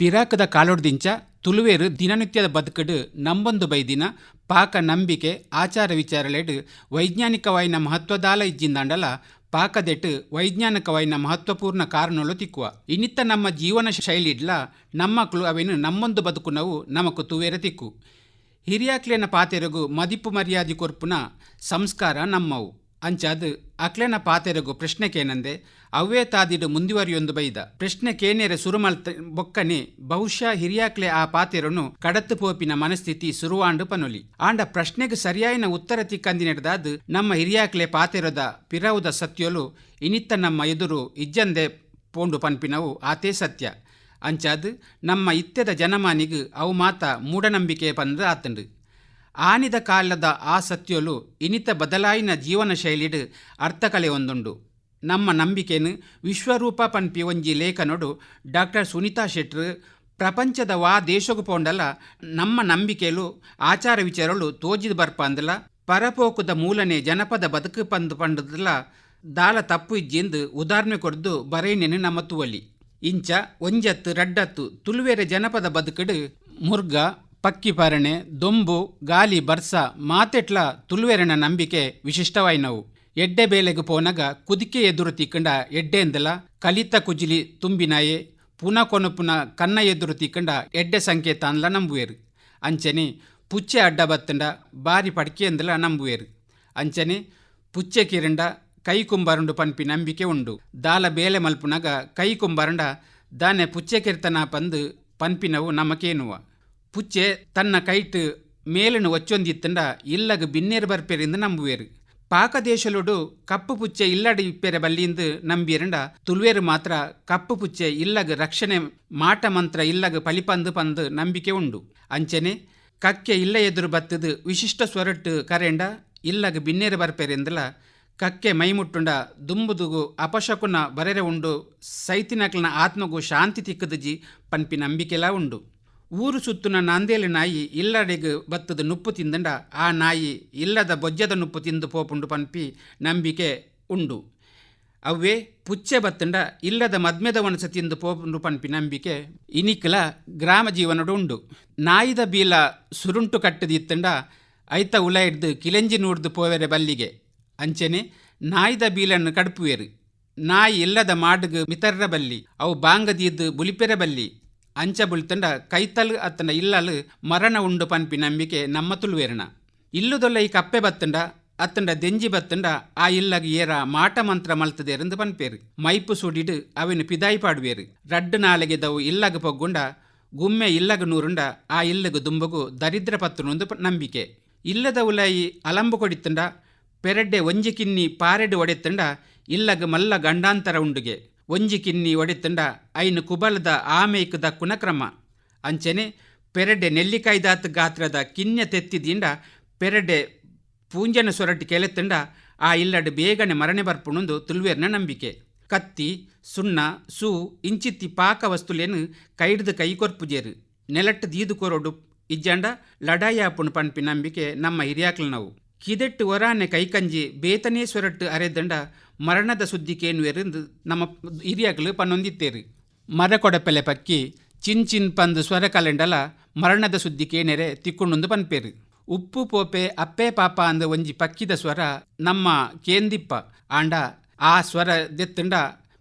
ಪಿರಾಕದ ಕಾಲೊಡ್ದಿಂಚ ತುಲುವೇರು ದಿನನಿತ್ಯದ ಬದುಕಡು ನಂಬೊಂದು ಬೈದಿನ ಪಾಕ ನಂಬಿಕೆ, ಆಚಾರ ವಿಚಾರಲೆಡ್ ವೈಜ್ಞಾನಿಕವಾಯಿನ ಮಹತ್ವದಾಲ ಇಜ್ಜಿಂದಾಂಡಲ ಪಾಕದೆಟ್ಟು ವೈಜ್ಞಾನಿಕವಾಯಿನ ಮಹತ್ವಪೂರ್ಣ ಕಾರಣಗಳು ತಿಕ್ಕುವ. ಇನ್ನಿತ್ತ ನಮ್ಮ ಜೀವನ ಶೈಲಿಡ್ಲ ನಮ್ಮಕ್ಕಳು ಅವೇನು ನಮ್ಮೊಂದು ಬದುಕುನವು ನಮಕು ತುವೇರ ತಿಕ್ಕು. ಹಿರಿಯಾಕ್ಲೇನ ಪಾತೆರಗು ಮದಿಪು ಮರ್ಯಾದೆ ಕೊರ್ಪುನ ಸಂಸ್ಕಾರ ನಮ್ಮವು. ಅಂಚಾದ್ ಅಕ್ಲೆನ ಪಾತೆರೆಗು ಪ್ರಶ್ನೆ ಕೇನಂದೆ ಅವೇ ತಾದಿಡು ಮುಂದುವರಿಯೊಂದು ಬೈದ. ಪ್ರಶ್ನೆ ಕೇನೆರೆ ಸುರುಮಲ್ತ ಬೊಕ್ಕನೆ, ಬಹುಶಃ ಹಿರಿಯಾಕ್ಲೆ ಆ ಪಾತೆರನು ಕಡತ್ತು ಪೋಪಿನ ಮನಸ್ಥಿತಿ ಸುರುವಾಂಡು ಪನೊಲಿ. ಆಂಡ ಪ್ರಶ್ನೆಗೆ ಸರಿಯಾಯಿನ ಉತ್ತರ ತಿಕ್ಕಂದಿನೆಡ್ದಾದ್ ನಮ್ಮ ಹಿರಿಯಾಕ್ಲೆ ಪಾತೆರದ ಪಿರವುದ ಸತ್ಯಲು ಇನಿತ್ತ ನಮ್ಮ ಎದುರು ಇಜ್ಜಂದೆ ಪೋಂಡು ಪನ್ಪಿನವು ಆತೇ ಸತ್ಯ. ಅಂಚಾದ್ ನಮ್ಮ ಇತ್ತೆದ ಜನಮಾನಿಗ್ ಅವು ಮಾತ ಮೂಢನಂಬಿಕೆ ಪಂದು ಆತಂಡು ಆನಿದ ಕಾಲದ ಆ ಸತ್ಯಲು ಇನಿತ ಬದಲಾಯಿನ ಜೀವನ ಶೈಲಿಡ್ ಅರ್ಥಕಲೆ ಒಂದುಂಡು. ನಮ್ಮ ನಂಬಿಕೆನು ವಿಶ್ವರೂಪ ಪನ್ಪಿ ಒಂಜಿ ಲೇಖನೊಡು ಡಾಕ್ಟರ್ ಸುನೀತಾ ಶೆಟ್ರ್. ಪ್ರಪಂಚದ ವಾ ದೇಶಗು ಪೋಂಡಲ ನಮ್ಮ ನಂಬಿಕೆಲು ಆಚಾರ ವಿಚಾರಲು ಬರ್ಪ ಅಂದಲ, ಪರಪೋಕುದ ಮೂಲನೆ ಜನಪದ ಬದುಕು ಪಂದು ಪಂಡದಲ, ದಾಲ ತಪ್ಪು ಇಜ್ಜಿಂದು ಉದಾಹರಣೆ ಕೊಡ್ದು ಬರೇನೆನು ನಮ್ಮ ತುವಲಿ ಇಂಚ, ಒಂಜತ್ತು, ರಡ್ಡತ್ತು, ತುಳುವೆರೆ ಜನಪದ ಬದುಕಡು ಮುರ್ಗ ಪಕ್ಕಿಪರಣೆ ದೊಂಬು, ಗಾಲಿ, ಬರ್ಸ, ಮಾತೆಟ್ಲ ತುಳುವೆರನ ನಂಬಿಕೆ ವಿಶಿಷ್ಟವಾಯಿನವು. ಎಡ್ಡೆ ಬೇಲೆಗೆ ಪೋನಗ, ಕುದಿಕೆ ಎದುರು ತಿಕ್ಕಂಡ ಎಡ್ಡೆಂದಲ ಕಲಿತ ಕುಜಿಲಿ ತುಂಬಿನಾಯೆ, ಪುನ ಕೊನಪುನ ಕನ್ನ ಎದುರು ತಿಕ್ಕಂಡ ಎಡ್ಡೆ ಸಂಕೇತ ಅಂದ್ಲ ನಂಬುವೇರು. ಅಂಚನೆ, ಪುಚ್ಚೆ ಅಡ್ಡ ಬತ್ತಂಡ, ಬಾರಿ ಪಡ್ಕೆಂದಲ ನಂಬುವೇರು. ಅಂಚನೆ, ಪುಚ್ಚೆ ಕಿರಂಡ, ಕೈ ಕುಂಬರುಂಡು ಪನ್ಪಿ ನಂಬಿಕೆ ಉಂಡು. ದಾಲ ಬೇಲೆ ಮಲ್ಪುನಗ, ಕೈ ಕುಂಬಾರಂಡ, ದಾನೆ ಪುಚ್ಚೆ ಕಿರ್ತನ ಪಂದು ಪನ್ಪಿನವು ನಮಕೇನುವ. ಪುಚ್ಚೆ ತನ್ನ ಕೈಟ್ ಮೇಲನ್ನು ಒಚ್ಚೊಂದಿತ್ತಂಡ ಇಲ್ಲಗ ಬಿನ್ನೇರ್ ಬರ್ಪೆರಿಂದ ನಂಬುವೇರು. ಪಾಕದೇಶಲೊಡು ಕಪ್ಪು ಪುಚ್ಚೆ ಇಲ್ಲಡ ಇಪ್ಪೆರೆ ಬಲ್ಲಿಂದು ನಂಬಿರಂಡ ತುಳುವೇರು ಮಾತ್ರ ಕಪ್ಪು ಪುಚ್ಚೆ ಇಲ್ಲಗ ರಕ್ಷಣೆ ಮಾಟ ಮಂತ್ರ ಇಲ್ಲಗ ಪಲಿಪಂದು ಪಂದು ನಂಬಿಕೆ ಉಂಡು. ಅಂಚನೆ ಕಕ್ಕೆ ಇಲ್ಲ ಎದುರು ಬತ್ತದು ವಿಶಿಷ್ಟ ಸ್ವರಟ್ಟು ಕರೆಂಡ ಇಲ್ಲಗ ಬಿನ್ನೇರು ಬರ್ಪೆರೆಂದಲ ಕಕ್ಕೆ ಮೈಮುಟ್ಟುಂಡ ದುಂಬುದುಗು ಅಪಶಕುನ ಬರೆರೆ ಉಂಡು ಸೈತಿನಕ್ಲನ ಆತ್ಮಗೂ ಶಾಂತಿ ತಿಕ್ಕದಜಿ ಪನ್ಪಿ ನಂಬಿಕೆಲ ಉಂಡು. ಊರು ಸುತ್ತಿನ ನಾಂದೇಲಿ ನಾಯಿ ಇಲ್ಲಡೆಗೆ ಬತ್ತದ ನುಪ್ಪು ತಿಂದಂಡ, ಆ ನಾಯಿ ಇಲ್ಲದ ಬೊಜ್ಜದ ನುಪ್ಪು ತಿಂದು ಪೋಪುಂಡು ಪನ್ಪಿ ನಂಬಿಕೆ ಉಂಡು. ಅವ್ವೇ ಪುಚ್ಚೆ ಬತ್ತಂಡ, ಇಲ್ಲದ ಮದ್ಮೆದ ಒಣಸ ತಿಂದು ಪೋಪುಂಡು ಪನ್ಪಿ ನಂಬಿಕೆ ಇನಿಕಲ ಗ್ರಾಮ ಜೀವನಡು ಉಂಡು. ನಾಯಿದ ಬೀಲ ಸುರುಂಟು ಕಟ್ಟದಿತ್ತಂಡ ಐತ ಉಲ ಹಿಡ್ದು ಕಿಲೆಂಜಿ ನೂಡ್ದು ಪೋವೆರೆ ಬಲ್ಲಿಗೆ. ಅಂಚನೆ ನಾಯಿದ ಬೀಲನ್ನು ಕಡುಪುವೆರು. ನಾಯಿ ಇಲ್ಲದ ಮಾಡುಗು ಮಿತರ್ರ ಬಲ್ಲಿ, ಅವು ಬಾಂಗದಿದ್ದು ಬುಲಿಪೆರೆ ಬಲ್ಲಿ. ಅಂಚ ಬುಳ್ತಂಡ ಕೈತಲ್ ಅತ್ತಂಡ ಇಲ್ಲಲು ಮರಣ ಉಂಡು ಪನ್ಪಿ ನಂಬಿಕೆ ನಮ್ಮ ತುಳುವೇರಣ. ಇಲ್ಲುದೊಲ್ಲ ಈ ಕಪ್ಪೆ ಬತ್ತಂಡ, ಅತ್ತಂಡ ದೆಂಜಿ ಬತ್ತಂಡ, ಆ ಇಲ್ಲಗ ಏರ ಮಾಟ ಮಂತ್ರ ಮಲ್ತದೇರಂದು ಪನ್ಪೇರು. ಮೈಪು ಸುಡಿಡು ಅವನು ಪಿದಾಯಿ ಪಾಡುವೇರು. ರಡ್ಡು ನಾಲಗೆದವು ಇಲ್ಲಗ ಪೊಗ್ಗುಂಡ, ಗುಮ್ಮೆ ಇಲ್ಲಗ ನೂರುಂಡ, ಆ ಇಲ್ಲಗ ದುಂಬಗು ದರಿದ್ರ ಪತ್ತನೊಂದು ನಂಬಿಕೆ. ಇಲ್ಲದ ಉಲಾಯಿ ಅಲಂಬು ಕೊಡಿತ್ತಂಡ, ಪೆರಡ್ಡೆ ಒಂಜಿ ಕಿನ್ನಿ ಪಾರೆಡು ಒಡೆತ್ತಂಡ, ಇಲ್ಲಗ ಮಲ್ಲ ಗಂಡಾಂತರ ಉಂಡುಗೆ. ಒಂಜಿ ಕಿನ್ನಿ ಒಡೆತಂಡ ಐನು ಕುಬಲದ ಆಮೇಕ್ ದಕ್ಕುನ ಕ್ರಮ ಅಂಚನೆ ಪೆರಡೆ ನೆಲ್ಲಿಕಾಯ್ದಾತ್ ಗಾತ್ರದ ಕಿನ್ಯ ತೆತ್ತಿದಿಂದ ಪೆರಡೆ ಪೂಂಜನ ಸೊರಟಿ ಕೆಲೆತ್ತುಂಡ ಆ ಇಲ್ಲಡೆ ಬೇಗನೆ ಮರಣೆ ಬರ್ಪುನೊಂದು ತುಲ್ವೆರ್ನ ನಂಬಿಕೆ. ಕತ್ತಿ, ಸುಣ್ಣ, ಸೂ, ಇಂಚಿತ್ತಿ ಪಾಕ ವಸ್ತುಲೇನು ಕೈಡ್ದು ಕೈ ಕೊರ್ಪುಜೇರು ನೆಲಟ್ಟು ದೀದು ಕೊರೊಡು ಇಜ್ಜಂಡ ಲಡಾಯಾಪುಣು ನಂಬಿಕೆ ನಮ್ಮ ಹಿರಿಯಾಕ್ಲು ನಾವು ಕಿದೆಟ್ಟು ಒರಾನೆ ಕೈಕಂಜಿ ಬೇತನೇ ಸೊರಟ್ಟು ಅರೆದಂಡ ಮರಣದ ಸುದ್ದಿ ಸುದ್ದಿಕೇನುವೆರೆಂದು ನಮ್ಮ ಹಿರಿಯಗಳು ಪನ್ನೊಂದಿತ್ತೇರಿ. ಮರ ಕೊಡಪೆಲೆ ಪಕ್ಕಿ ಚಿನ್ ಚಿನ್ ಪಂದು ಸ್ವರ ಕಲೆಂಡಲ ಮರಣದ ಸುದ್ದಿ ಸುದ್ದಿಕೇನೆರೆ ತಿಕ್ಕುಂಡೊಂದು ಪನ್ಪೇರು. ಉಪ್ಪು ಪೋಪೆ ಅಪ್ಪೆ ಪಾಪ ಅಂದ ಒಂಜಿ ಪಕ್ಕಿದ ಸ್ವರ ನಮ್ಮ ಕೇಂದಿಪ್ಪ. ಆಂಡ ಆ ಸ್ವರ ದೆತ್ತಂಡ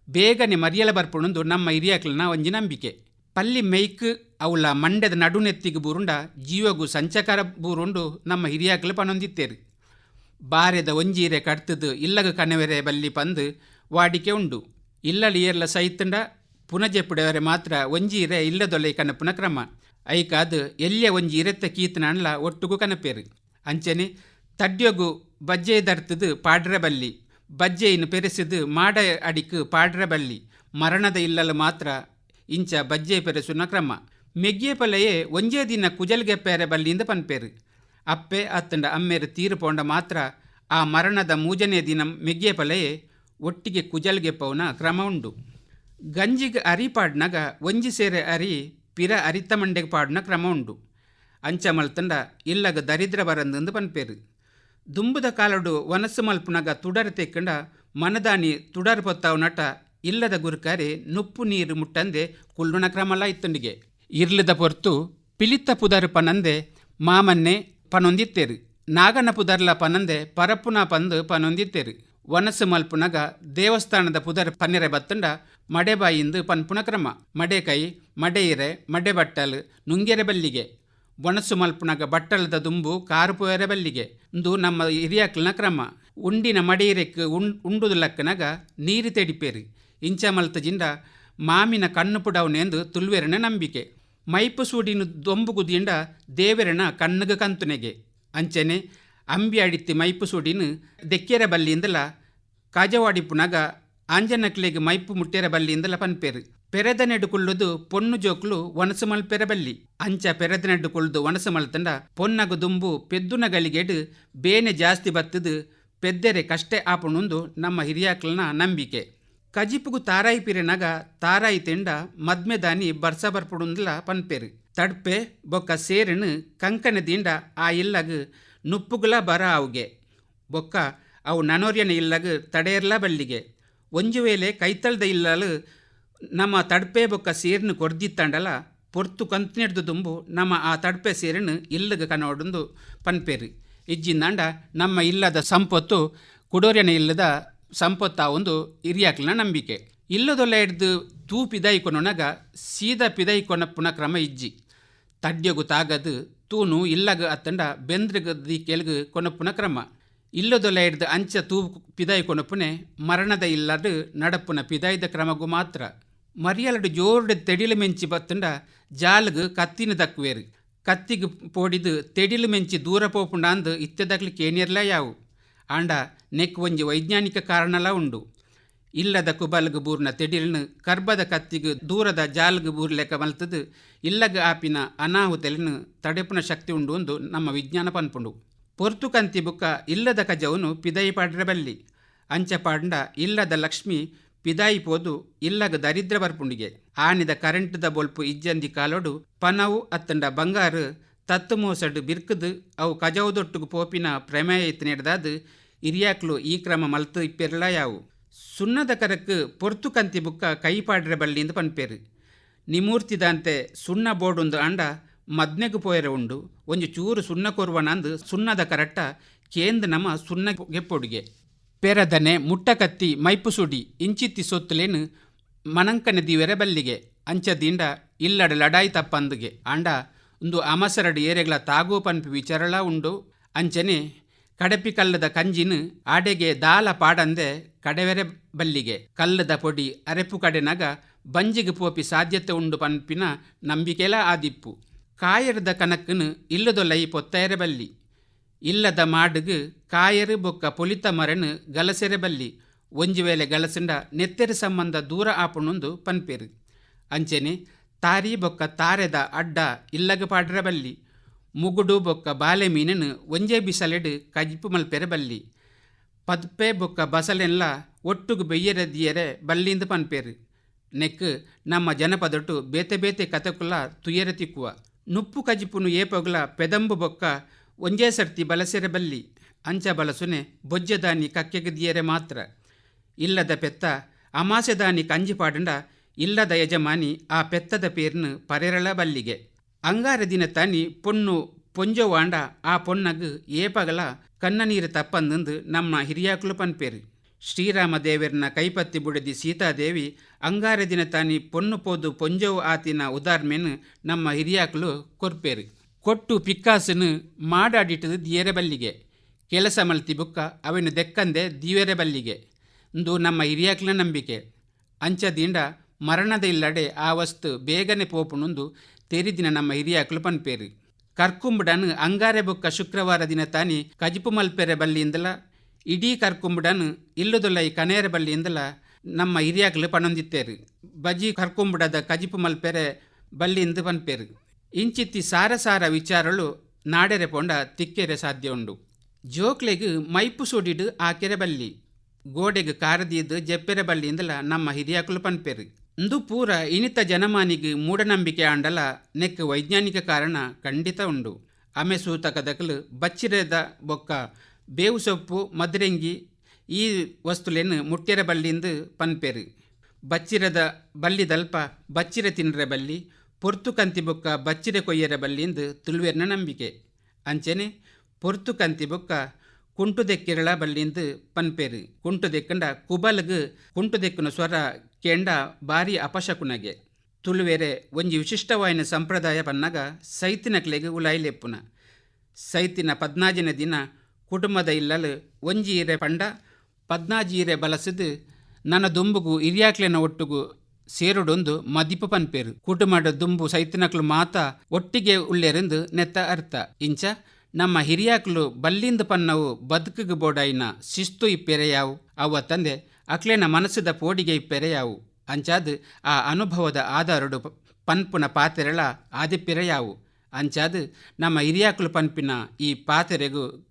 ಬೇಗನೆ ಮರಿಯಲ ಬರ್ಪುಣುಂದು ನಮ್ಮ ಹಿರಿಯಾಕ್ಲನ ಒಂಜಿ ನಂಬಿಕೆ. ಪಲ್ಲಿ ಮೈಕ್ ಅವುಲ ಮಂಡ್ಯದ ನಡುನೆತ್ತಿಗೆ ಬೂರುಂಡ ಜೀವಗು ಸಂಚಕಾರ ಬೂರುಂಡು ನಮ್ಮ ಹಿರಿಯಾಕ್ಲು ಪನೊಂದಿತ್ತೇರು ಬಾರೆದ ಒಂಜೀರೆ ಕಟ್ತದು ಇಲ್ಲಗ ಕಣವೆರೆ ಬಲ್ಲಿ ಪಂದು ವಾಡಿಕೆ ಉಂಡು. ಇಲ್ಲಲಿ ಏರ್ಲ ಸೈತಂಡ ಪುನಜೆಪ್ಪುಡವರೆ ಮಾತ್ರ ಒಂಜೀರೆ ಇಲ್ಲದೊಲೆ ಕನಪುನ ಕ್ರಮ ಐಕಾದು ಎಲ್ಯ ಒಂಜಿ ಇರೆತ್ತ ಕೀತನಲ್ಲ ಒಟ್ಟುಗು ಕನಪೇರು. ಅಂಚನೆ ತಡ್ಯೊಗು ಬಜ್ಜೆ ದರ್ತದು ಪಾಡ್ರೆ ಬಲ್ಲಿ ಬಜ್ಜೆಯನ್ನು ಪೆರೆಸಿದು ಮಾಡ ಅಡಿಕು ಪಾಡ್ರ ಬಲ್ಲಿ, ಮರಣದ ಇಲ್ಲಲು ಮಾತ್ರ ಇಂಚ ಬಜ್ಜೆ ಪೆರೆಸುನ ಕ್ರಮ. ಮೆಗ್ಗೆ ಪಲೆಯೇ ಒಂಜೇ ದಿನ ಕುಜಲ್ಗೆಪ್ಪೆರೆ ಬಲ್ಲಿಯಿಂದ ಪನ್ಪೇರು. ಅಪ್ಪೆ ಅತ್ತಂಡ ಅಮ್ಮೆರು ತೀರು ಪೋಂಡ ಮಾತ್ರ ಆ ಮರಣದ ಮೂಜನೆ ದಿನ ಮೆಗ್ಗೆ ಪಲೆಯೇ ಒಟ್ಟಿಗೆ ಕುಜಲ್ಗೆ ಪೌನ ಕ್ರಮ ಉಂಡು. ಗಂಜಿಗೆ ಅರಿ ಪಾಡ್ನಾಗ ಒಂಜಿ ಸೇರೆ ಅರಿ ಪಿರ ಅರಿತ ಮಂಡೆಗೆ ಪಾಡ್ನ ಕ್ರಮ ಉಂಡು. ಅಂಚ ಮಲ್ತಂಡ ಇಲ್ಲಗ ದರಿದ್ರ ಬರಂದಂದು ಪನ್ಪೇರು. ದುಂಬುದ ಕಾಲಡು ವನಸ್ಸು ಮಲ್ಪುನಗ ತುಡರ್ ತೆಕ್ಕಂಡ ಮನದಾನಿ ತುಡರ್ ಪೊತ್ತಾವು ನಟ ಇಲ್ಲದ ಗುರುಕಾರೆ ನುಪ್ಪು ನೀರು ಮುಟ್ಟಂದೆ ಕುಲ್ಲುನ ಕ್ರಮಲ ಇತ್ತುಂಡಿಗೆ. ಇರ್ಲದ ಪೊರ್ತು ಪಿಲಿತ್ತ ಪುದರ್ ಪನಂದೆ ಮಾಮನ್ನೆ ಪನೊಂದಿತ್ತೇರು. ನಾಗನ ಪುದರ್ಲ ಪನಂದೆ ಪರಪ್ಪುನ ಪಂದು ಪನೊಂದಿತ್ತೇರು. ವನಸು ಮಲ್ಪುನಗ ದೇವಸ್ಥಾನದ ಪುದರ್ ಪನ್ನೆರೆ ಬತ್ತಂಡ ಮಡೆಬಾಯಿಂದು ಪನ್ಪುನ ಕ್ರಮ. ಮಡೆಕೈ, ಮಡೆಯಿರೆ ಮಡೆ ಬಟ್ಟಲು ನುಂಗೆರೆ ಬಲ್ಲಿಗೆ. ಒಣಸು ಮಲ್ಪುನಗ ಬಟ್ಟಲದ ದುಂಬು ಕಾರು ಪೋಯರೆ ಬಲ್ಲಿಗೆ. ಇಂದು ನಮ್ಮ ಹಿರಿಯಕ್ಲನ ಕ್ರಮ. ಉಂಡಿನ ಮಡೆಯಿರೆಕ್ ಉಂಡ್ ಉಂಡುದು ಲಕ್ಕನಗ ನೀರು ತೆಡಿಪೇರು. ಇಂಚ ಮಲ್ತಜಿಂಡ ಮಾಮಿನ ಕಣ್ಣು ಪುಡವನೆಂದು ತುಲ್ವೆರನ ನಂಬಿಕೆ. ಮೈಪು ಸೂಡಿನ ದೊಂಬು ಗುದಿಯಿಂದ ದೇವೆರನ ಕಣ್ಣಗ ಕಂತುನೆಗೆ. ಅಂಚನೆ ಅಂಬಿ ಅಡಿತ್ತಿ ಮೈಪು ಸೂಡಿನ ದೆಕ್ಕೆರ ಬಲ್ಲಿಯಿಂದಲ ಕಾಜವಾಡಿಪುನಗ ಆಂಜನಕ್ಲೆಗೆ ಮೈಪು ಮುಟ್ಟೆರ ಬಲ್ಲಿಯಿಂದಲ ಪನ್ಪೇರು. ಪೆರೆದ ನೆಡುಕೊಳ್ಳುದು ಪೊನ್ನು ಜೋಕ್ಲು ಒಣಸು ಮಲ್ಪೆರ ಬಲ್ಲಿ. ಅಂಚ ಪೆರೆದ ನೆಡುಕೊಳ್ಳುದು ಒಣಸು ಮಲ್ತಂಡ ಪೊನ್ನಗು ದುಂಬು ಪೆದ್ದುನ ಗಳಿಗೆಡು ಬೇನೆ ಜಾಸ್ತಿ ಬತ್ತದು ಪೆದ್ದೆರೆ ಕಷ್ಟೆ ಆಪಣೊಂದು ನಮ್ಮ ಹಿರಿಯಾಕ್ಲನ ನಂಬಿಕೆ. ಕಜಿಪುಗು ತಾರಾಯಿ ಪಿರೆನಗ ತಾರಾಯಿ ತೆಂಡ ಬರ್ಸ ಬರ್ಪುಡುಂದಲ ಪನ್ಪೇರು. ತಡ್ಪೆ, ಬೊಕ್ಕ ಸೇರನು ಕಂಕನದಿಂದ ಆ ಇಲ್ಲಗ್ ನುಪ್ಪುಗುಲ ಬರ ಅವುಗೆ. ಬೊಕ್ಕ ಅವು ನನೋರ್ಯನ ಇಲ್ಲಗ್ ತಡೆಯರ್ಲ ಬಲ್ಲಿಗೆ. ಒಂಜು ವೇಳೆ ಕೈತಳ್ದ ಇಲ್ಲಲು ನಮ್ಮ ತಡ್ಪೆ ಬೊಕ್ಕ ಸೇರ್ನು ಕೊರ್ದಿತ್ತಂಡಲ ಪೊರ್ತು ಕಂತಿನೆಡ್ದು ದುಂಬು ನಮ್ಮ ಆ ತಡ್ಪೆ ಸೇರನು ಇಲ್ಲಗ ಕನೋಡೊಂದು ಪನ್ಪೇರು. ಇಜ್ಜಿಂದಾಂಡ ನಮ್ಮ ಇಲ್ಲದ ಸಂಪತ್ತು ಕುಡೋರ್ಯನ ಇಲ್ಲದ ಸಂಪತ್ತ ಒಂದು ಹಿರಿಯಾಕ್ಲನ ನಂಬಿಕೆ. ಇಲ್ಲದೊಲ್ಲ ಹಿಡ್ದು ತೂ ಸೀದಾ ಪಿದಾಯಿ ಕೊನಪ್ಪುನ ಕ್ರಮ ಇಜ್ಜಿ. ತಡ್ಯಗು ತಾಗದು, ತೂನು ಇಲ್ಲಗ ಅತ್ತಂಡ ಬೆಂದ್ರಗದಿ ಕೆಳಗು ಪುನಃ ಕ್ರಮ ಇಲ್ಲದೊಲ್ಲ ಹಿಡ್ದು ಅಂಚ ತೂ ಪಿದಾಯಿ ಕೊನಪ್ಪುನೆ ಮರಣದ ಇಲ್ಲದು ನಡಪುನ ಪಿದಾಯ್ದ ಕ್ರಮಗು ಮಾತ್ರ. ಮರಿಯಲಡು ಜೋರ್ಡ್ ತೆಡಿಲು ಮೆಂಚಿ ಬತ್ತಂಡ ಜಾಲ್ಗು ಕತ್ತಿನ ದಕ್ಕುವೇರು ಕತ್ತಿಗೆ ಪೋಡಿದು ತೆಡಿಲು ಮೆಂಚಿ ದೂರ ಪೋಪುಂಡ ಅಂದು ಇತ್ತೆದಕ್ಲಿ ಕೇನಿಯರ್ಲ ಯಾವು. ಆಂಡ ನೆಕ್ ಒಂಜಿ ವೈಜ್ಞಾನಿಕ ಕಾರಣಲ ಉಂಡು. ಇಲ್ಲದ ಕುಬಲ್ಗು ಬೂರ್ನ ತೆಡಿಲ್ನು ಕರ್ಬದ ಕತ್ತಿಗು ದೂರದ ಜಾಲ್ಗು ಬೂರ್ ಲೆಕ್ಕ ಮಲ್ತದು ಇಲ್ಲಗ ಆಪಿನ ಅನಾಹುತಲಿನ ತಡೆಪುನ ಶಕ್ತಿ ಉಂಡು ಒಂದು ನಮ್ಮ ವಿಜ್ಞಾನ ಪನ್ಪುಂಡು. ಪೊರ್ತು ಕಂತಿ ಬುಕ್ಕ ಇಲ್ಲದ ಕಜವನು ಪಿದಾಯಿ ಪಾಡ್ರೆ ಬಲ್ಲಿ. ಅಂಚ ಪಾಂಡ ಇಲ್ಲದ ಲಕ್ಷ್ಮಿ ಪಿದಾಯಿ ಪೋದು ಇಲ್ಲಗ ದರಿದ್ರ ಬರ್ಪುಂಡಿಗೆ. ಆನಿದ ಕರೆಂಟ್ದ ಬೊಲ್ಪು ಇಜ್ಜಂದಿ ಕಾಲೋಡು ಪನವು ಅತ್ತಂಡ ಬಂಗಾರು ತತ್ತು ಮೋಸಡು ಬಿರ್ಕದು, ಅವು ಕಜವುದೊಟ್ಟುಗು ಪೋಪಿನ ಪ್ರಮೇಯ ಇತ್ತಿನೆಡ್ದಾದು ಇರಿಯಾಕ್ಲು ಈ ಕ್ರಮ ಮಲ್ತು ಇಪ್ಪೆರ್ಲ ಯಾವು? ಸುಣ್ಣದ ಕರಕ್ಕೆ ಪೊರ್ತು ಕಂತಿ ಬುಕ್ಕ ಕೈ ಪಾಡ್ರೆ ಬಲ್ಲಿಂದ ಪನ್ಪೇರು. ನಿಮೂರ್ತಿದಂತೆ ಸುಣ್ಣ ಬೋಡುಂದು ಅಂಡ ಮದ್ನೆಗು ಪೋಯರ ಉಂಡು ಒಂಜಿ ಚೂರು ಸುಣ್ಣ ಕೊರುವನಂದು ಸುಣ್ಣದ ಕರಟ್ಟ ಕೇಂದ್ ನಮ ಸುಣ್ಣ ಗೆಪ್ಪೊಡುಗೆ. ಪೆರದನೆ ಮುಟ್ಟ ಕತ್ತಿ ಮೈಪು ಸುಡಿ ಇಂಚಿತ್ತಿ ಸೊತ್ತುಲೇನು ಮನಂಕನೆ ದಿವೆರೆ ಬಲ್ಲಿಗೆ ಅಂಚದಿಂಡ ಇಲ್ಲಡ ಲಡಾಯಿ ತಪ್ಪಂದುಗೆ, ಅಂಡ ಒಂದು ಅಮಸರಡು ಏರೆಗಳ ತಾಗೂ ಪನ್ಪಿ ವಿಚಾರಳ ಉಂಡು. ಅಂಚನೆ ಕಡಪಿ ಕಲ್ಲದ ಕಂಜಿನ ಆಡೆಗೆ ದಾಲ ಪಾಡಂದೆ ಕಡೆವೆರೆ ಬಲ್ಲಿಗೆ. ಕಲ್ಲದ ಪೊಡಿ ಅರೆಪು ಕಡೆನಗ ಬಂಜಿಗೆ ಪೋಪಿ ಸಾಧ್ಯತೆ ಉಂಡು ಪನ್ಪಿನ ನಂಬಿಕೆಲ ಆದಿಪ್ಪು. ಕಾಯರದ ಕನಕ್ಕನು ಇಲ್ಲದೊಲ್ಲೈ ಪೊತ್ತೈರೆ ಬಲ್ಲಿ. ಇಲ್ಲದ ಮಾಡುಗು ಕಾಯರು ಬೊಕ್ಕ ಪೊಲಿತ ಮರನು ಗಲಸೆರೆ ಬಲ್ಲಿ. ಒಂಜಿ ವೇಳೆ ಗಲಸಂಡ ನೆತ್ತೆರೆ ಸಂಬಂಧ ದೂರ ಆಪುನೊಂದು ಪನ್ಪೇರು. ಅಂಚೆನೆ ತಾರಿ ಬೊಕ್ಕ ತಾರೆದ ಅಡ್ಡ ಇಲ್ಲಗ ಪಾಡ್ರೆ ಬಲ್ಲಿ. ಮುಗುಡು ಬೊಕ್ಕ ಬಾಲೆ ಮೀನನು ಒಂಜೆ ಬಿಸಲೆಡು ಕಜಿಪು ಮಲ್ಪೆರೆ ಬಲ್ಲಿ. ಪದ್ಪೆ ಬೊಕ್ಕ ಬಸಲೆಲ್ಲ ಒಟ್ಟುಗು ಬೆಯ್ಯರ ದಿಯರೆ ಬಲ್ಲಿಂದ ಪನ್ಪೇರು. ನೆಕ್ ನಮ್ಮ ಜನಪದಟು ಬೇತೆ ಬೇತೆ ಕಥಕುಲ ತುಯರೆ ತಿಕ್ಕುವ. ನುಪ್ಪು ಕಜಿಪುನು ಏಪಗುಲ ಪೆದಂಬು ಬೊಕ್ಕ ಒಂಜೇ ಸರ್ತಿ ಬಲಸೆರೆ ಬಲ್ಲಿ. ಅಂಚ ಬಲಸುನೆ ಬೊಜ್ಜದಾನಿ ಕಕ್ಕೆಗೆ ದಿಯರೆ ಮಾತ್ರ. ಇಲ್ಲದ ಪೆತ್ತ ಅಮಾಸೆದಾನಿ ಕಂಜಿ ಪಾಡಂಡ ಇಲ್ಲದ ಯಜಮಾನಿ ಆ ಪೆತ್ತದ ಪೇರ್ನು ಪರೆರಳ ಬಲ್ಲಿಗೆ ಅಂಗಾರ ದಿನ ತಾನಿ ಪೊಣ್ಣು ಪೊಂಜವಾಂಡ ಆ ಪೊನ್ನಗು ಏಪಗಲ ಕನ್ನ ನೀರು ತಪ್ಪಂದಂದು ನಮ್ಮ ಹಿರಿಯಾಕ್ಲು ಪನ್ಪೇರು ಶ್ರೀರಾಮ ದೇವರನ ಕೈಪತ್ತಿ ಬುಡದಿ ಸೀತಾದೇವಿ ಅಂಗಾರ ದಿನ ತಾನಿ ಪೊನ್ನು ಪೋದು ಪೊಂಜವು ಆತಿನ ಉದಾರ್ಮೆನು ನಮ್ಮ ಹಿರಿಯಾಕ್ಲು ಕೊರ್ಪೇರು. ಕೊಟ್ಟು ಪಿಕ್ಕಾಸನು ಮಾಡಾಡಿಟ್ಟದು ದಿಯರೆ ಬಲ್ಲಿಗೆ ಕೆಲಸ ಮಲ್ತಿ ಬುಕ್ಕ ಅವನು ದೆಕ್ಕಂದೆ ದಿವೆರೆ ಬಲ್ಲಿಗೆ ಇಂದು ನಮ್ಮ ಹಿರಿಯಾಕ್ಲ ನಂಬಿಕೆ. ಅಂಚದಿಂದ ಮರಣದ ಇಲ್ಲಡೆ ಆ ವಸ್ತು ಬೇಗನೆ ಪೋಪುನೊಂದು ತೆರಿದಿನ ನಮ್ಮ ಹಿರಿಯಾಕ್ಲು ಪನ್ಪೇರು ಕರ್ಕುಂಬುಡನ್ ಅಂಗಾರೆ ಬುಕ್ಕ ಶುಕ್ರವಾರ ದಿನ ತಾನಿ ಕಜಿಪು ಮಲ್ಪೆರೆ ಬಲ್ಲಿಯಿಂದಲ, ಇಡೀ ಕರ್ಕುಂಬುಡನ್ ಇಲ್ಲುದೊಲ್ಲೈ ಕನೇರೆ ಬಲ್ಲಿಯಿಂದಲ ನಮ್ಮ ಹಿರಿಯ ಪಣೊಂದಿತ್ತೇರು ಬಜಿ ಕರ್ಕುಂಬುಡದ ಕಜಿಪು ಮಲ್ಪೆರೆ ಬಲ್ಲಿಂದು ಪನ್ಪೇರು. ಇಂಚಿತ್ತಿ ಸಾರ ಸಾರ ವಿಚಾರಳು ನಾಡೆರೆ ಪೊಂಡ ತಿಕ್ಕೆರೆ ಸಾಧ್ಯ ಉಂಡು ಜೋಕ್ಲೆಗ್ ಮೈಪು ಸುಡಿಡು ಆಕೆರೆ ಬಲ್ಲಿ. ಗೋಡೆಗೆ ಕಾರದಿದ್ದು ಜೆಪ್ಪೆರೆ ಬಲ್ಲಿಯಿಂದಲ ನಮ್ಮ ಹಿರಿಯಾಕುಲು ಪನ್ಪೆರು ಇಂದು ಪೂರ ಇನಿತ ಜನಮಾನಿಗೆ ಮೂಢನಂಬಿಕೆ ಆಂಡಲ ನೆಕ್ಕ ವೈಜ್ಞಾನಿಕ ಕಾರಣ ಖಂಡಿತ ಉಂಡು. ಅಮೆ ಸೂತಕದಕಲು ಬಚ್ಚಿರದ ಬೊಕ್ಕ ಬೇವು ಸೊಪ್ಪು, ಮದ್ರೆಂಗಿ ಈ ವಸ್ತುಲೇನು ಮುಟ್ಟಿರ ಬಲ್ಲಿಂದು ಪನ್ಪೆರು. ಬಚ್ಚಿರದ ಬಲ್ಲಿ ದಲ್ಪ ಬಚ್ಚಿರ ತಿನ್ರೆ ಬಲ್ಲಿ ಪೊರ್ತು ಕಂತಿ ಬೊಕ್ಕ ಬಚ್ಚಿರ ಕೊಯ್ಯರ ಬಲ್ಲಿಂದು ತುಳುವೆರ್ನ ನಂಬಿಕೆ. ಅಂಚೆನೆ ಪೊರ್ತು ಕಂತಿ ಬೊಕ್ಕ ಕುಂಟು ದೆಕ್ಕಿರಳ ಬಲ್ಲಿಂದು ಪನ್ಪೇರು. ಕುಂಟು ದೆಕ್ಕಂಡ ಕುಬಲ್ಗ್ ಕುಂಟು ದೆಕ್ಕುನ ಸ್ವರ ಕೆಂಡ ಬಾರಿ ಅಪಶಕುನಗೆ. ತುಳುವೆರೆ ಒಂಜಿ ವಿಶಿಷ್ಟವಾಯಿನ ಸಂಪ್ರದಾಯ ಪನ್ನಗ ಸೈತಿನ ಕ್ಲೆಗೆ ಉಲಾಯಿಲೆಪ್ಪುನ. ಸೈತಿನ ಪದ್ನಾಜಿನ ದಿನ ಕುಟುಂಬದ ಇಲ್ಲಲು ಒಂಜಿ ಇರೆ ಪಂಡ, ಪದ್ನಾಜಿ ಇರೆ ಬಲಸದು ನನ್ನ ದುಂಬುಗು ಇರಿಯಾಕ್ಲೆನ ಒಟ್ಟುಗು ಸೇರುಡೊಂದು ಮದಿಪು ಪನ್ಪೇರು. ಕುಟುಂಬದ ದುಂಬು ಸೈತಿನಕ್ಲು ಮಾತ ಒಟ್ಟಿಗೆ ಉಳ್ಳೆರೆಂದು ನೆತ್ತ ಅರ್ಥ. ಇಂಚ ನಮ್ಮ ಹಿರಿಯಾಕ್ಲು ಬಲ್ಲಿಂದ ಪನ್ನವು ಬದುಕಿಗೆ ಬೋಡಾಯಿನ ಶಿಸ್ತು ಇಪ್ಪೆರೆಯಾವು. ಅವ ತಂದೆ, ಅಕ್ಲೆನ ಮನಸ್ಸದ ಪೋಡಿಗೆ ಇಪ್ಪೆರೆಯಾವು. ಅಂಚಾದ್ ಆ ಅನುಭವದ ಆಧಾರಡು ಪನ್ಪುನ ಪಾತೆರಳ ಆದಿಪ್ಪೆರೆಯಾವು. ಅಂಚಾದ್ ನಮ್ಮ ಹಿರಿಯಾಕ್ಲು ಪನ್ಪಿನ ಈ ಪಾತೆರೆಗು